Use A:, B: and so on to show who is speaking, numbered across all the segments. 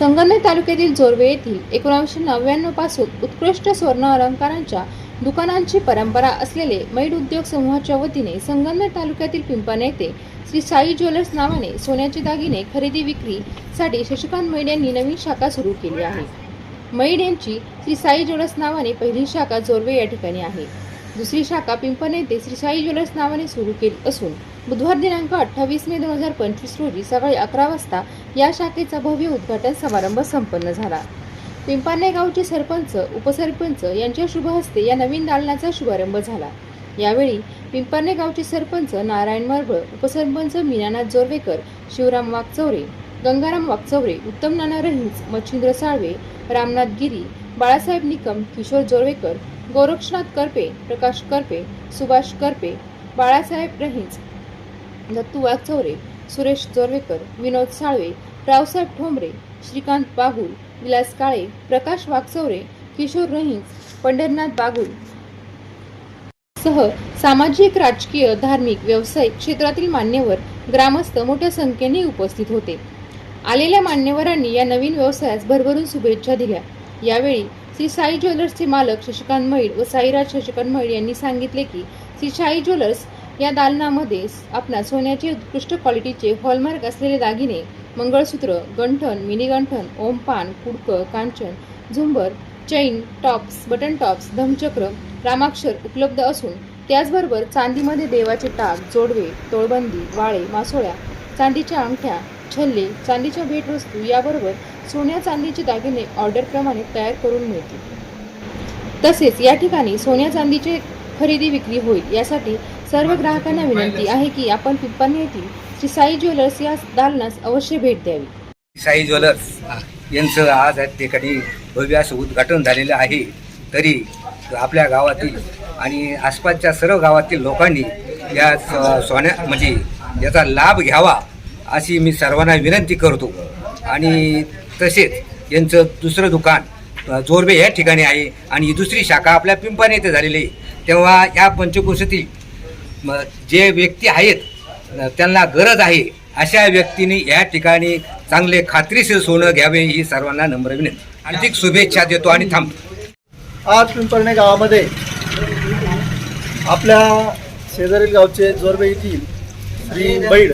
A: संगमनेर तालुक्यातील जोरवे येथील एकोणावीसशे नव्याण्णवपासून उत्कृष्ट स्वर्ण अलंकारांच्या दुकानांची परंपरा असलेले मैड उद्योग समूहाच्या वतीने संगमनेर तालुक्यातील पिंपण येथे श्री साई ज्वेलर्स नावाने सोन्याचे दागिने खरेदी विक्रीसाठी शशिकांत मैड यांनी नवीन शाखा सुरू केली आहे. मैड यांची श्री साई ज्वेलर्स नावाने पहिली शाखा जोरवे या ठिकाणी आहे. दुसरी शाखा पिंपण येथे श्री साई ज्वेलर्स नावाने सुरू केली असून बुधवार दिनांक अठ्ठावीस मे दोन हजार पंचवीस रोजी सकाळी अकरा वाजता या शाखेचा भव्य उद्घाटन समारंभ संपन्न झाला. पिंपाने गावचे सरपंच उपसरपंच यांच्या शुभहस्ते या नवीन दालनाचा शुभारंभ झाला. यावेळी पिंपाने गावचे सरपंच नारायण मरबळ उपसरपंच मीनानाथ जोरवेकर शिवराम वागचौरे गंगाराम वागचौरे उत्तम नाना रहीज मच्छिंद्र साळवे रामनाथ गिरी बाळासाहेब निकम किशोर जोरवेकर गोरक्षनाथ करपे प्रकाश करपे सुभाष करपे बाळासाहेब रहीज दत्तू वाघचौरे सुरेश जोरवेकर विनोद साळवे रावसाहेब ठोंबरे श्रीकांत बागुल विलास काळे प्रकाश वाघचौरे किशोर रहीज पंढरनाथ बागुल सह सामाजिक राजकीय धार्मिक व्यावसायिक क्षेत्रातील मान्यवर ग्रामस्थ मोठ्या संख्येने उपस्थित होते. आलेल्या मान्यवरांनी या नवीन व्यवसायास भरभरून शुभेच्छा दिल्या. यावेळी श्री साई ज्वेलर्सचे मालक शशिकांत मैड व साईराज शशिकांत मैड यांनी सांगितले की श्री साई ज्वेलर्स या दालनामध्ये आपणा सोन्याचे उत्कृष्ट क्वालिटीचे हॉलमार्क असलेले दागिने मंगळसूत्र गंठण मिनीगंठण ओमपान कुडकं कांचन झुंबर चैन टॉप्स बटन टॉप्स धमचक्र रामाक्षर उपलब्ध असून त्याचबरोबर चांदीमध्ये देवाचे टाक जोडवे तोळबंदी वाळे मासोळ्या चांदीच्या अंगठ्या छल्ले चांदीच्या भेटवस्तू याबरोबर सोन्या चांदीचे दागिने ऑर्डरप्रमाणे तयार करून मिळतील. तसेच या ठिकाणी सोन्या चांदीचे खरेदी विक्री होईल यासाठी सर्व ग्राहकांना विनंती आहे की आपण पिंपणी येथील श्री साई ज्वेलर्स या दालनास अवश्य भेट द्यावी.
B: साई ज्वेलर्स यांचं आज ठिकाणी भव्य असं उद्घाटन झालेलं आहे. तरी आपल्या गावातील आणि आसपासच्या सर्व गावातील लोकांनी या स- सोन्या म्हणजे याचा लाभ घ्यावा अशी मी सर्वांना विनंती करतो. आणि तसेच यांचं दुसरं दुकान जोरबे या ठिकाणी आहे. आणि ही दुसरी शाखा आपल्या पिंपण येथे झालेली आहे. तेव्हा या पंचकोशातील जे व्यक्ती आहेत त्यांना गरज आहे अशा व्यक्तीने या ठिकाणी चांगले खात्रीशीर सोनं घ्यावे ही सर्वांना नम्र विनंती. हार्दिक शुभेच्छा देतो आणि थांबतो.
C: आज पिंपळणे गावामध्ये आपल्या शेजारील गावचे जोरबे येथील श्री बैड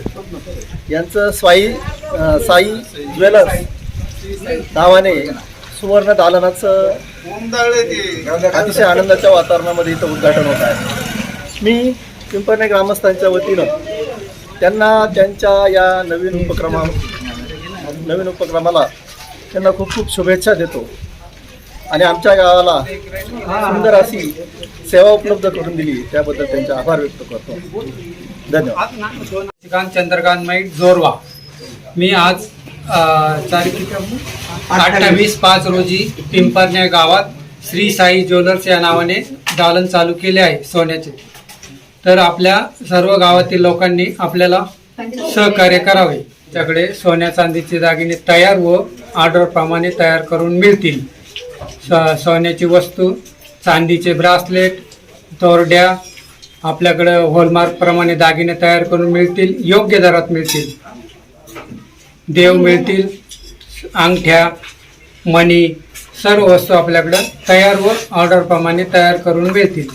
C: यांचं स्वाई साई ज्वेलर्स नावाने सुवर्ण दालनाचं अतिशय आनंदाच्या वातावरणामध्ये इथं उद्घाटन होत आहे. मी पिंपरणे ग्रामस्थांच्या वतीनं त्यांना त्यांच्या या नवीन उपक्रमा नवीन उपक्रमाला त्यांना खूप खूप शुभेच्छा देतो. आणि आमच्या गावाला सुंदर अशी सेवा उपलब्ध करून दिली. त्याबद्दल त्यांचे आभार व्यक्त करतो. धन्यवाद.
D: श्रीकांत चंद्रकांत माईट जोरवा. मी आज अ, तारीख अठ्ठावीस पाच रोजी पिंपरण्या गावात श्री साई ज्वेलर्स या नावाने दालन चालू केले आहे सोन्याचे. तर आपल्या सर्व गावातील लोकांनी आपल्याला सहकार्य करावे. त्याकडे सोन्या चांदीचे दागिने तयार व ऑर्डरप्रमाणे तयार करून मिळतील. स- सोन्याची वस्तू चांदीचे ब्रासलेट तोरड्या आपल्याकडं होलमार्कप्रमाणे दागिने तयार करून मिळतील योग्य दरात मिळतील. देव मिळतील अंगठ्या मणी सर्व वस्तू आपल्याकडं तयार व ऑर्डरप्रमाणे तयार करून मिळतील.